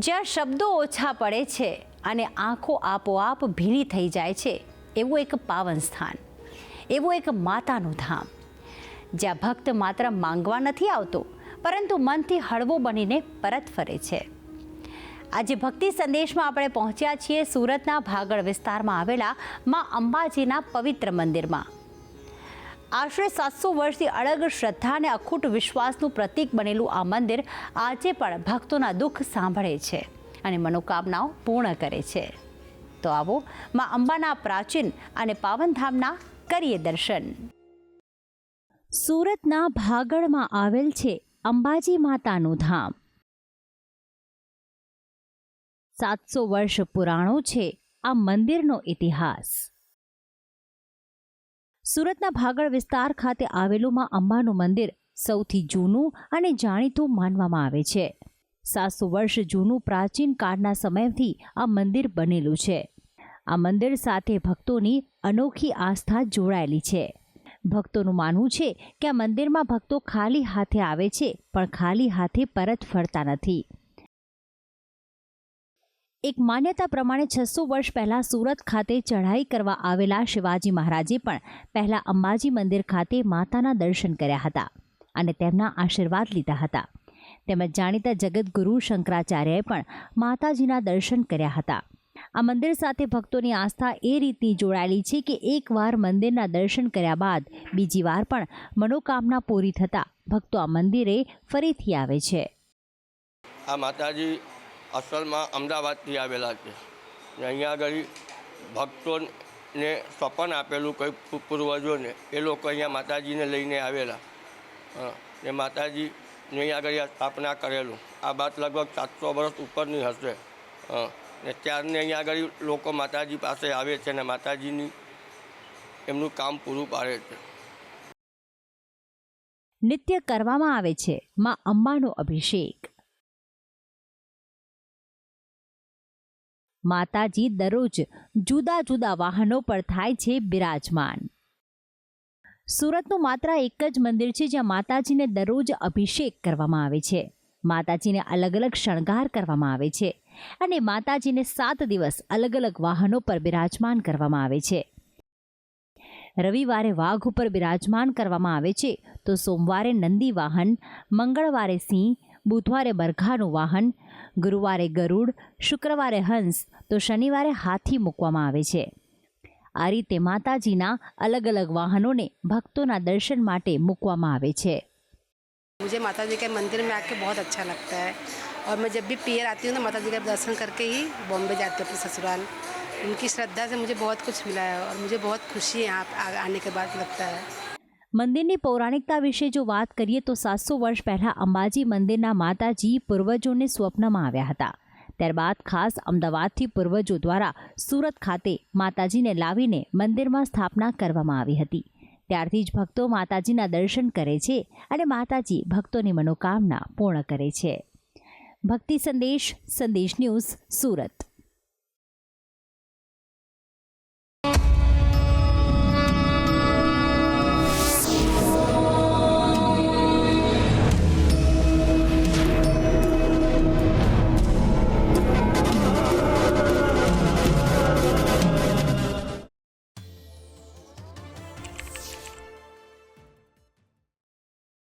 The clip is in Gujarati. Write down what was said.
જ્યાં શબ્દો ઓછા પડે છે અને આંખો આપોઆપ ભીની થઈ જાય છે, એવું એક પાવન સ્થાન, એવું એક માતાનું ધામ. જ્યાં ભક્ત માત્ર માંગવા નથી આવતો, પરંતુ મનથી હળવો બનીને પરત ફરે છે. આજે ભક્તિ સંદેશમાં આપણે પહોંચ્યા છીએ સુરતના ભાગળ વિસ્તારમાં આવેલા મા અંબાજીના પવિત્ર મંદિરમાં. આશરે સાતસો વર્ષથી અળગ શ્રદ્ધા અને અખૂટ વિશ્વાસનું પ્રતીક બનેલું આ મંદિર આજે પણ ભક્તોના દુઃખ સાંભળે છે અને મનોકામનાઓ પૂર્ણ કરે છે. તો આવો મા અંબાના પ્રાચીન અને પાવનધામના કરીએ દર્શન. સુરતના ભાગળમાં આવેલ છે અંબાજી માતાનું ધામ. સાતસો વર્ષ પુરાણો છે આ મંદિરનો ઇતિહાસ. સુરતના ભાગળ વિસ્તાર ખાતે આવેલું માં અંબાનું મંદિર સૌથી જૂનું અને જાણીતું માનવામાં આવે છે. સાતસો વર્ષ જૂનું પ્રાચીન કાળના સમયથી આ મંદિર બનેલું છે. આ મંદિર સાથે ભક્તોની અનોખી આસ્થા જોડાયેલી છે. ભક્તોનું માનવું છે કે આ મંદિરમાં ભક્તો ખાલી હાથે આવે છે, પણ ખાલી હાથે પરત ફરતા નથી. એક માન્યતા પ્રમાણે છસો વર્ષ પહેલાં સુરત ખાતે ચઢાઈ કરવા આવેલા શિવાજી મહારાજે પણ પહેલાં અંબાજી મંદિર ખાતે માતાના દર્શન કર્યા હતા અને તેમના આશીર્વાદ લીધા હતા. તેમજ જાણીતા જગતગુરુ શંકરાચાર્યએ પણ માતાજીના દર્શન કર્યા હતા. આ મંદિર સાથે ભક્તોની આસ્થા એ રીતની જોડાયેલી છે કે એકવાર મંદિરના દર્શન કર્યા બાદ બીજી વાર પણ મનોકામના પૂરી થતાં ભક્તો આ મંદિરે ફરીથી આવે છે. આ માતાજી અસલમાં અમદાવાદથી આવેલા છે ને અહીંયા આગળ ભક્તોને સ્વપન આપેલું કંઈ પૂર્વજોને, એ લોકો અહીંયા માતાજીને લઈને આવેલા. ને માતાજીને અહીંયા આગળ સ્થાપના કરેલું આ વાત લગભગ સાતસો વર્ષ ઉપરની હશે. ને ત્યારને અહીંયા આગળ લોકો માતાજી પાસે આવે છે ને માતાજીની એમનું કામ પૂરું પાડે છે નિત્ય કરવામાં આવે છે માં અંબાનો અભિષેક માતાજી દરરોજ જુદા જુદા વાહનો પર થાય છે બિરાજમાન. સુરતનું માત્ર એક જ મંદિર છે જ્યાં માતાજીને દરરોજ અભિષેક કરવામાં આવે છે. માતાજીને અલગ અલગ શણગાર કરવામાં આવે છે અને માતાજીને સાત દિવસ અલગ અલગ વાહનો પર બિરાજમાન કરવામાં આવે છે. રવિવારે વાઘ ઉપર બિરાજમાન કરવામાં આવે છે તો સોમવારે નંદી વાહન, મંગળવારે સિંહ બુધવારે બરઘાનું વાહન ગુરુવારે ગરુડ શુક્રવારે હંસ તો શનિવારે હાથી મૂકવામાં આવે છે આ રીતે માતાજીના અલગ અલગ વાહનોને ભક્તોના દર્શન માટે મૂકવામાં આવે છે मुझे माता जी के मंदिर में आके बहुत अच्छा लगता है और मैं जब भी पियर आती हूँ तो माता जी का दर्शन करके ही बॉम्बे जाती हूँ अपने ससुराल उनकी श्रद्धा से मुझे बहुत कुछ मिला है और मुझे बहुत खुशी है यहाँ पे आ- आने के बाद लगता है મંદિરની પૌરાણિકતા વિશે જો વાત કરીએ તો સાતસો વર્ષ પહેલાં અંબાજી મંદિરના માતાજી પૂર્વજોને સ્વપ્નમાં આવ્યા હતા. ત્યારબાદ ખાસ અમદાવાદથી પૂર્વજો દ્વારા સુરત ખાતે માતાજીને લાવીને મંદિરમાં સ્થાપના કરવામાં આવી હતી. ત્યારથી જ ભક્તો માતાજીના દર્શન કરે છે અને માતાજી ભક્તોની મનોકામના પૂર્ણ કરે છે. ભક્તિ સંદેશ સંદેશ ન્યૂઝ, સુરત.